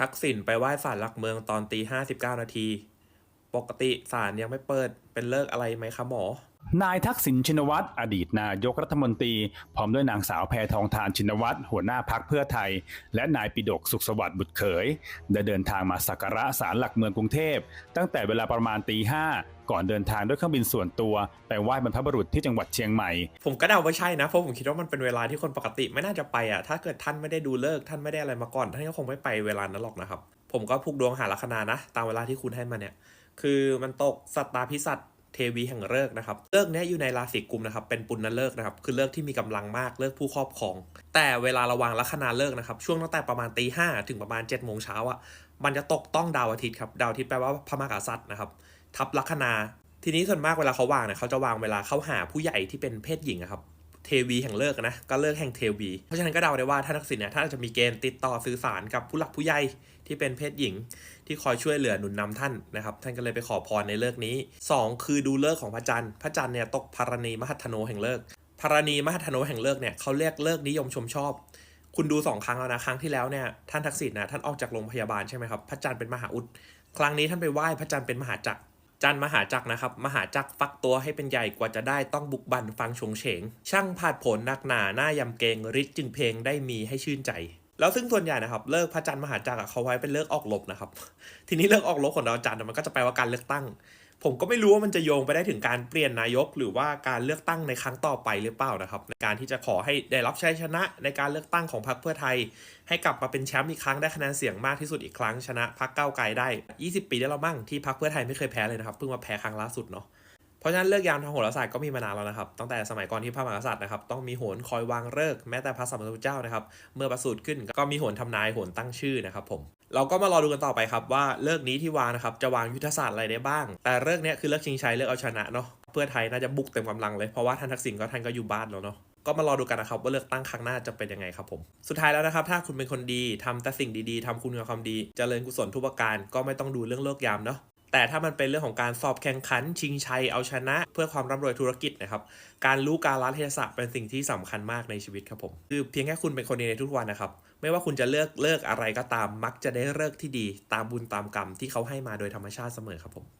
ทักษิณไปไหว้ศาลหลักเมืองตอนตีห้าสิบเก้านาที ปกติศาลยังไม่เปิด เป็นเลิกอะไรไหมคะหมอ นายทักษิณชินวัตรอดีตนายกรัฐมนตรี พร้อมด้วยนางสาวแพทองทานชินวัตรหัวหน้าพักเพื่อไทย และนายปิดกสุขสวัสดิ์บุตรเขย ได้เดินทางมาสักการะศาลหลักเมืองกรุงเทพ ตั้งแต่เวลาประมาณตีห้าก่อนเดินทางด้วยเครื่องบินส่วนตัว ไปไหว้บรรพบุรุษที่จังหวัดเชียงใหม่ ผมก็เดาว่าใช่นะ เพราะผมคิดว่ามันเป็นเวลาที่คนปกติไม่น่าจะไปอะถ้าเกิดท่านไม่ได้ดูเลิกท่านไม่ได้อะไรมาก่อน ท่านก็คงไม่ไปเวลานั้นหรอกนะครับผมก็ผูกดวงหาลัคนานะ ตามเวลาที่คุณให้มาเนี่ยคือมันตกสัตตาพิสัต วีแห่งเลิกนะครับเลิกนี้อยู่ในราศีกุมนะครับเป็นปุณณเลิกนะครับคือเลิกที่มีกำลังมากเลิกผู้ครอบครอง แต่เวลาระวังลัคนาเลิกนะครับช่วงตั้งแต่ประมาณตีห้าถึงประมาณ7จ็ดโมงเช้าอะมันจะตกต้องดาวอาทิตย์ครับดาวอาทิตย์แปลว่าพระมหากษัตริย์นะครับทับลัคนาทีนี้ส่วนมากเวลาเขาวางเนี่ยเขาจะวางเวลาเข้าหาผู้ใหญ่ที่เป็นเพศหญิงครับ ทวีแห่งเลิกนะก็เลิกแห่งเทวี เพราะฉะนั้นก็เดาได้ว่าท่านทักษิณเนี่ยท่านอาจจะมีเกณฑ์ติดต่อสื่อสารกับผู้หลักผู้ใหญ่ที่เป็นเพศหญิงที่คอยช่วยเหลือหนุนนำท่านนะครับ ท่านก็เลยไปขอพรในเลิกนี้ 2 คือดูเลิกของพระจันทร์พระจันทร์เนี่ยตกพารณีมหัทโนแห่งเลิกพารณีมหัทโนแห่งเลิกเนี่ยเขาเรียกเลิกนิยมชมชอบ คุณดูสองครั้งแล้วนะครั้งที่แล้วเนี่ยท่านทักษิณนะท่านออกจากโรงพยาบาลใช่ไหมครับพระจันทร์เป็นมหาอุดครั้งนี้ท่านไปไหว้พระจันทร์เป็นมหาจักร จันมหาจักรนะครับ มหาจักรฟักตัวให้เป็นใหญ่กว่าจะได้ต้องบุกบันฟังชงเฉง ช่างผาดผลนักหนาหน้ายำเกงฤทธิ์จึงเพลงได้มีให้ชื่นใจแล้วซึ่งส่วนใหญ่นะครับเลิกพระจันทร์มหาจักรเขาไว้เป็นเลิกออกลบนะครับ ทีนี้เลิกออกลบของดาวจันทร์มันก็จะแปลว่าการเลือกตั้ง ผมก็ไม่รู้ว่ามันจะโยงไปได้ถึงการเปลี่ยนนายก หรือว่าการเลือกตั้งในครั้งต่อไปหรือเปล่านะครับ ในการที่จะขอให้ได้รับชัยชนะในการเลือกตั้งของพรรคเพื่อไทย ให้กลับมาเป็นแชมป์อีกครั้งได้คะแนนเสียงมากที่สุดอีกครั้งชนะพรรคก้าวไกลได้ 20 ปีได้แล้วมั่งที่พรรคเพื่อไทยไม่เคยแพ้เลยนะครับเพิ่งมาแพ้ครั้งล่าสุดเนาะ เพราะฉะนั้นเลิกยามทางโหราศาสตร์ก็มีมานานแล้วนะครับ ตั้งแต่สมัยก่อนที่พระมหากษัตริย์นะครับต้องมีโหนคอยวางเลิกแม้แต่พระสัมมาสัมพุทธเจ้านะครับ เมื่อประสูติขึ้นก็มีโหนทำนายโหนตั้งชื่อนะครับผมเราก็มารอดูกันต่อไปครับว่าเลิกนี้ที่วางนะครับจะวางยุทธศาสตร์อะไรได้บ้าง แต่เลิกเนี้ยคือเลิกชิงชัยเลิกเอาชนะเนาะเพื่อไทยน่าจะบุกเต็มกำลังเลยเพราะว่าท่านทักษิณก็ท่านก็อยู่บ้านแล้วเนาะก็มารอดูกันนะครับว่าเลือกตั้งครั้งหน้าจะเป็นยังไงครับผม สุดท้ายแล้วนะครับ ถ้าคุณเป็นคนดีทำแต่สิ่งดีๆทำคุณงามความดีเจริญกุศลทุกประการก็ไม่ต้องดูเรื่องเลิกยามเนาะ แต่ถ้ามันเป็นเรื่องของการสอบแข่งขันชิงชัยเอาชนะ เพื่อความร่ำรวยธุรกิจนะครับ การรู้การรัฐเทศะเป็นสิ่งที่สำคัญมากในชีวิตครับผม คือเพียงแค่คุณเป็นคนดีในทุกวันนะครับ ไม่ว่าคุณจะเลือกเลิกอะไรก็ตามมักจะได้เลิกที่ดี ตามบุญตามกรรมที่เขาให้มาโดยธรรมชาติเสมอครับผม